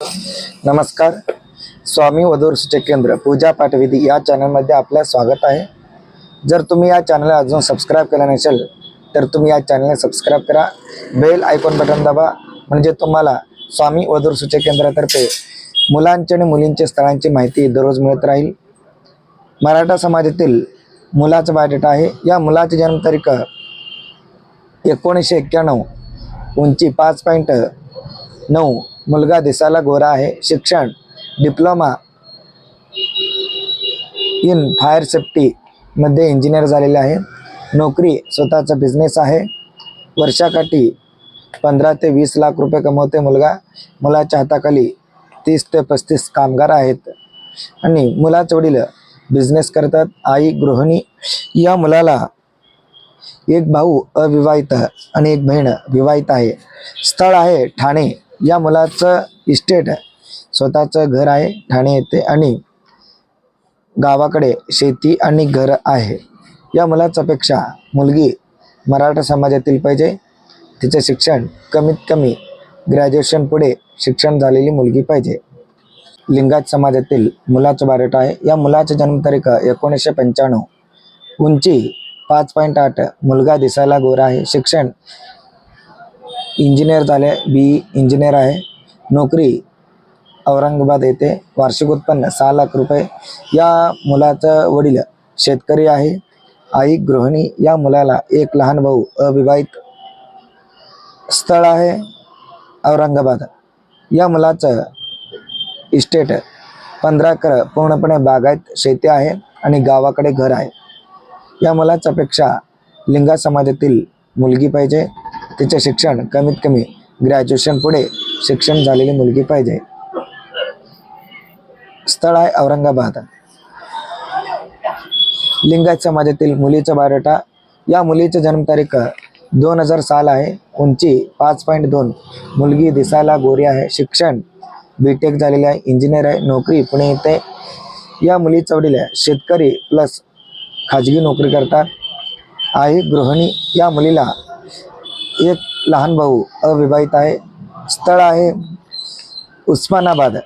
नमस्कार. स्वामी वधूर सूचक केंद्र पूजा पाठविधी या चॅनलमध्ये आपलं स्वागत आहे. जर तुम्ही या चॅनलला अजून सबस्क्राईब केलं नसेल तर तुम्ही या चॅनलला सबस्क्राईब करा. बेल आयकॉन बटन दाबा म्हणजे तुम्हाला स्वामी वधूर सूचक केंद्रातर्फे मुलांचे आणि मुलींच्या स्थळांची माहिती दररोज मिळत राहील. मराठा समाजातील मुलाचा बायोडेटा आहे. या मुलाची जन्मतारीख एकोणीसशे एक्क्याण्णव उंची पाच पॉईंट नऊ मुलगा दिसायला गोरा आहे. शिक्षण डिप्लोमा इन फायर सेफ्टीमध्ये इंजिनियर झालेले आहे. नोकरी स्वतःचा बिझनेस आहे. वर्षाकाठी पंधरा ते वीस लाख रुपये कमवते मुलगा. मुलाच्या हाताखाली तीस ते पस्तीस कामगार आहेत. आणि मुलाचे वडील बिझनेस करतात. आई गृहिणी या मुलाला एक भाऊ अविवाहित आणि एक बहीण विवाहित आहे. स्थळ आहे ठाणे. या मुलाचं इस्टेट स्वतःचं घर आहे ठाणे येथे आणि गावाकडे शेती आणि घर आहे. या मुलाचं अपेक्षा मुलगी मराठा समाजातील पाहिजे. तिचे शिक्षण कमीत कमी ग्रॅज्युएशन पुढे शिक्षण झालेली मुलगी पाहिजे. लिंगायत समाजातील मुलाचं बारेट आहे. या मुलाची जन्मतारीख एकोणीसशे पंच्याण्णव. उंची पाच पॉईंट आठ. मुलगा दिसायला गोरा आहे. शिक्षण इंजिनियर झाले बी इंजिनियर आहे. नोकरी औरंगाबाद येथे वार्षिक उत्पन्न सहा लाख रुपये. या मुलाचं वडील शेतकरी आहे. आई गृहिणी या मुलाला एक लहान भाऊ अविवाहित स्थळ आहे औरंगाबाद. या मुलाचं इस्टेट पंधरा कर पूर्णपणे बागायत शेती आहे आणि गावाकडे घर आहे. या मुलाच्या पेक्षा लिंगा समाजातील मुलगी पाहिजे. तिचे शिक्षण कमीत कमी ग्रॅज्युएशन पुढे शिक्षण झालेली मुलगी पाहिजे. स्थळ आहे औरंगाबाद. लिंगायत समाजातील मुलीचा बायोडेटा या मुलीची जन्मतारीख दोन हजार साल आहे. उंची पाच पॉईंट दोन. मुलगी दिसायला गोरी आहे. शिक्षण बी टेक झालेले आहे. इंजिनियर आहे. नोकरी पुणे येते. या मुलीचा वडील आहे. शेतकरी प्लस खाजगी नोकरी करतात. आई गृहिणी. या मुलीला एक लहान भाऊ अविवाहित आहे. स्थळ आहे उस्मानाबाद.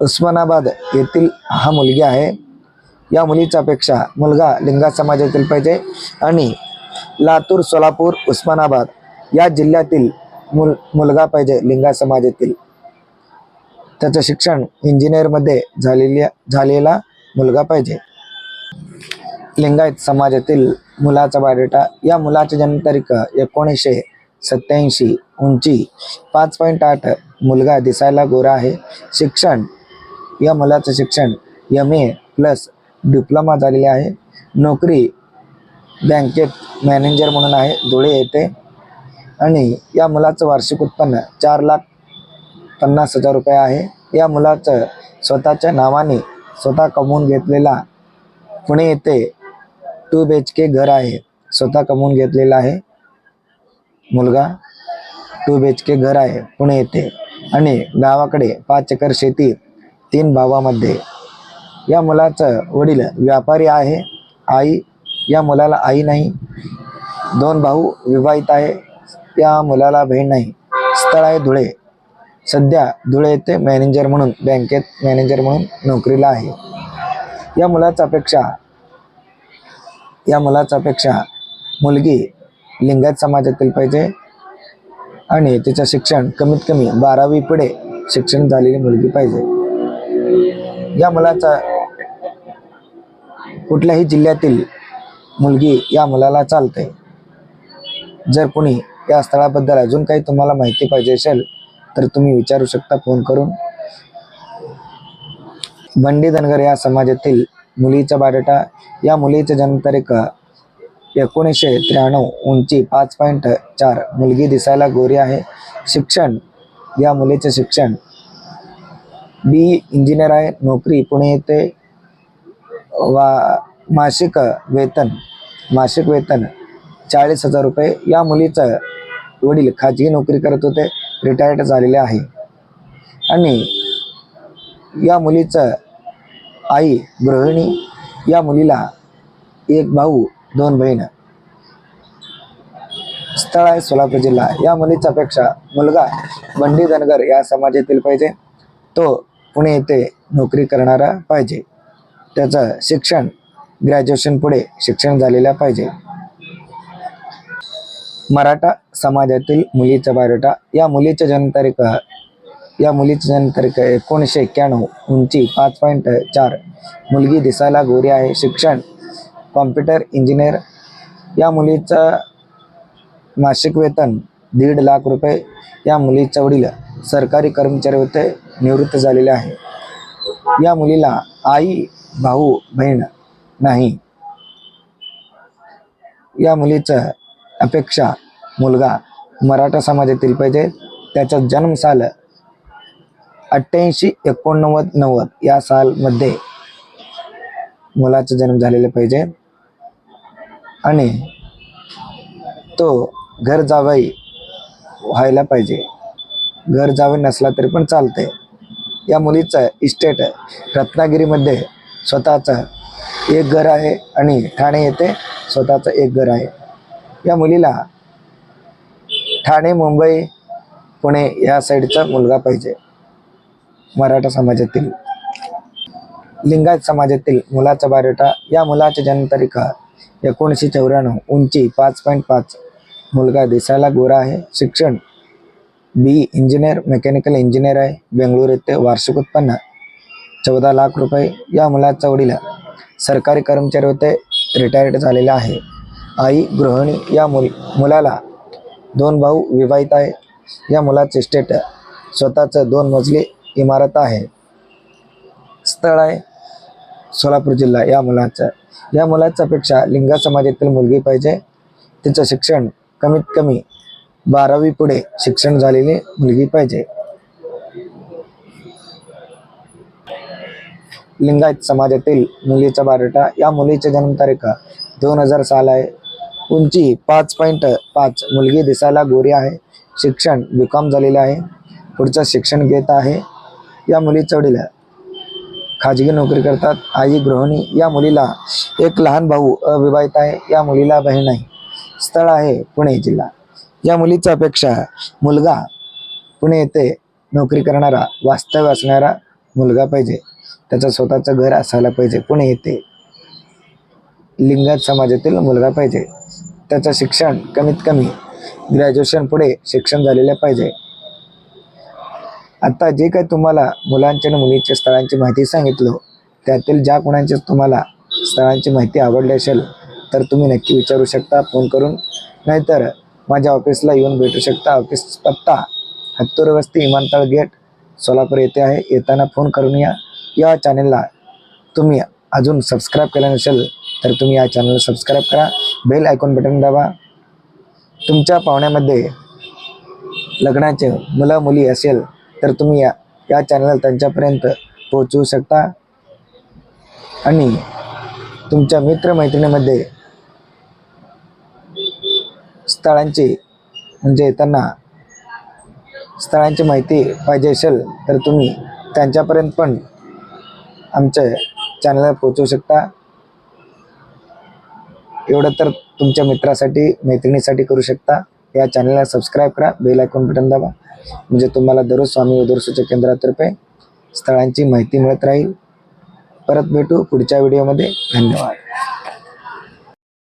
उस्मानाबाद येथील हा मुलगी आहे. या मुलीच्या पेक्षा मुलगा लिंगा समाजातील पाहिजे आणि लातूर सोलापूर उस्मानाबाद या जिल्ह्यातील मुल मुलगा पाहिजे लिंगा समाजातील. त्याचं शिक्षण इंजिनियरमध्ये झालेल्या झालेला मुलगा पाहिजे. लिंगायत समाजातील मुलाचा बायोडेटा या मुलाची जन्मतारीख एकोणीसशे सत्याऐंशी उंची पाच पॉईंट आठ मुलगा दिसायला गोरा आहे. शिक्षण या मुलाचं शिक्षण एम ए प्लस डिप्लोमा झालेले आहे. नोकरी बँकेत मॅनेजर म्हणून आहे धुळे येथे. आणि या मुलाचं वार्षिक उत्पन्न चार लाख पन्नास हजार रुपये आहे. या मुलाचं स्वतःच्या नावाने स्वतः कमवून घेतलेला पुणे येथे टू बी एच के घर आहे. स्वतः कमवून घेतलेला आहे. मुलगा टू बी एच के घर आहे पुणे येथे. आणि गावाकडे पाच एकर शेती तीन भावामध्ये. या मुलाचं वडील व्यापारी आहे. आई या मुलाला आई नाही. दोन भाऊ विवाहित आहे. या मुलाला बहीण नाही. स्थळ आहे धुळे. सध्या धुळे येथे मॅनेजर म्हणून बँकेत मॅनेजर म्हणून नोकरीला आहे. या मुलाचा अपेक्षा या मुलाचापेक्षा मुलगी लिंगायत समाजातील पाहिजे. आणि तिचं शिक्षण कमीत कमी बारावी पुढे शिक्षण झालेली मुलगी पाहिजे. या मुलाचा कुठल्याही जिल्ह्यातील मुलगी या मुलाला चालते. जर कोणी या स्थळाबद्दल अजून काही तुम्हाला माहिती पाहिजे असेल तर तुम्ही विचारू शकता फोन करून. बंडी धनगर या समाजातील मुलीचा बायोडेटा या मुलीचा जन्मतारीख एकोणीसशे त्र्याण्णव उंची पाच पॉईंट चार. मुलगी दिसायला गोरी आहे. शिक्षण या मुलीचे शिक्षण. बी इंजिनियर आहे. नोकरी पुणे येथे. वा मासिक वेतन मासिक वेतन चाळीस हजार रुपये. या मुलीचं वडील खाजगी नोकरी करत होते. रिटायर्ड झालेले आहे. आणि या मुलीचं आई गृहिणी या मुलीला एक भाऊ दोन बहीण. स्थळ आहे सोलापूर जिल्हा. या मुलीच्या पेक्षा मुलगा बंडी धनगर या समाजातील पाहिजे. तो पुणे येथे नोकरी करणारा पाहिजे. त्याचं शिक्षण ग्रॅज्युएशन पुढे शिक्षण झालेला पाहिजे. मराठा समाजातील मुलीचा बायोडाटा. या मुलीच्या जन्मतारीख या मुलीची जन्मतारीख एकोणीसशे एक्क्याण्णव उंची पाच पॉईंट चार. मुलगी दिसायला गोरी आहे शिक्षण कॉम्प्युटर इंजिनियर या मुलीचं मासिक वेतन दीड लाख रुपये. या मुलीच्या वडील सरकारी कर्मचारी होते निवृत्त झालेले आहे. या मुलीला आई भाऊ बहीण नाही. या मुलीचं अपेक्षा मुलगा मराठा समाजातील पाहिजे. त्याचा जन्मसाल अठ्ठ्याऐंशी एकोणनव्वद नव्वद या सालमध्ये मुलाचा जन्म झालेला पाहिजे. आणि तो घर जावाई व्हायला पाहिजे. घर जावे नसला तरी पण चालते या मुलीचं इस्टेट रत्नागिरीमध्ये स्वतःचं एक घर आहे आणि ठाणे येथे स्वतःचं एक घर आहे. या मुलीला ठाणे मुंबई पुणे या साईडचा मुलगा पाहिजे. मराठा समाजातील लिंगायत समाजातील मुलाचा बायोटा या मुलाची जन्मतारीख एकोणीसशे चौऱ्याण्णव उंची पाच पॉईंट पाच. मुलगा दिसायला गोरा आहे. शिक्षण बी इंजिनियर मेकॅनिकल इंजिनियर आहे. बेंगळूर येथे वार्षिक उत्पन्न चौदा लाख रुपये. या मुलाचा वडील सरकारी कर्मचारी होते. रिटायर्ड झालेला आहे. आई गृहिणी या मुल मुलाला दोन भाऊ विवाहित आहे. या मुलाचे स्टेट स्वतःचं दोन मजली इमारत आहे. स्थळ आहे सोलापूर जिल्हा. या मुलाचं या मुलाचा पेक्षा लिंगा समाजातील मुलगी पाहिजे. तिचं शिक्षण कमीत कमी बारावी पुढे शिक्षण झालेली मुलगी पाहिजे. लिंगायत समाजातील मुलीचा बारटा या मुलीची जन्मतारीख दोन हजार साल आहे. उंची पाच पॉईंट पाच. मुलगी दिसायला गोरी आहे. शिक्षण बी कॉम झालेलं आहे. पुढचं शिक्षण घेत आहे. या मुलीच्या वडील खाजगी नोकरी करतात. आई गृहिणी या मुलीला एक लहान भाऊ अविवाहित आहे. या मुलीला बहीण आहे स्थळ आहे पुणे जिल्हा. या मुलीच्या अपेक्षा मुलगा पुणे येथे नोकरी करणारा वास्तव्य असणारा मुलगा पाहिजे. त्याचं स्वतःचं घर असायला पाहिजे. पुणे येथे लिंगायत समाजातील मुलगा पाहिजे. त्याचं शिक्षण कमीत कमी ग्रॅज्युएशन पुढे शिक्षण झालेलं पाहिजे. आता जे काही तुम्हाला मुलांच्या आणि मुलीच्या स्थळांची माहिती सांगितलं त्यातील ज्या कोणाची तुम्हाला स्थळांची माहिती आवडली असेल तर तुम्ही नक्की विचारू शकता फोन करून. नाहीतर माझ्या ऑफिसला येऊन भेटू शकता. ऑफिस पत्ता हत्तूर वस्ती विमानतळ गेट सोलापूर येथे आहे. येताना फोन करून या. या चॅनलला तुम्ही अजून सबस्क्राईब केलं नसेल तर तुम्ही या चॅनलला सबस्क्राईब करा. बेल आयकॉन बटन दाबा. तुमच्या पाहुण्यामध्ये लग्नाचे मुलं मुली असेल तर तुम्ही या या चॅनल त्यांच्यापर्यंत पोहोचवू शकता. आणि तुमच्या मित्रमैत्रिणीमध्ये स्थळांची म्हणजे त्यांना स्थळांची माहिती पाहिजे असेल तर तुम्ही त्यांच्यापर्यंत पण आमच्या चॅनलला पोहोचवू शकता. एवढं तर तुमच्या मित्रासाठी मैत्रिणीसाठी करू शकता. या चॅनलला सबस्क्राईब करा बेल आयकॉन बटन दाबा. म्हणजे तुम्हाला दररोज स्वामी उदर केंद्रातर्फे स्थळांची माहिती मिळत राहील. परत भेटू पुढच्या व्हिडिओमध्ये. धन्यवाद.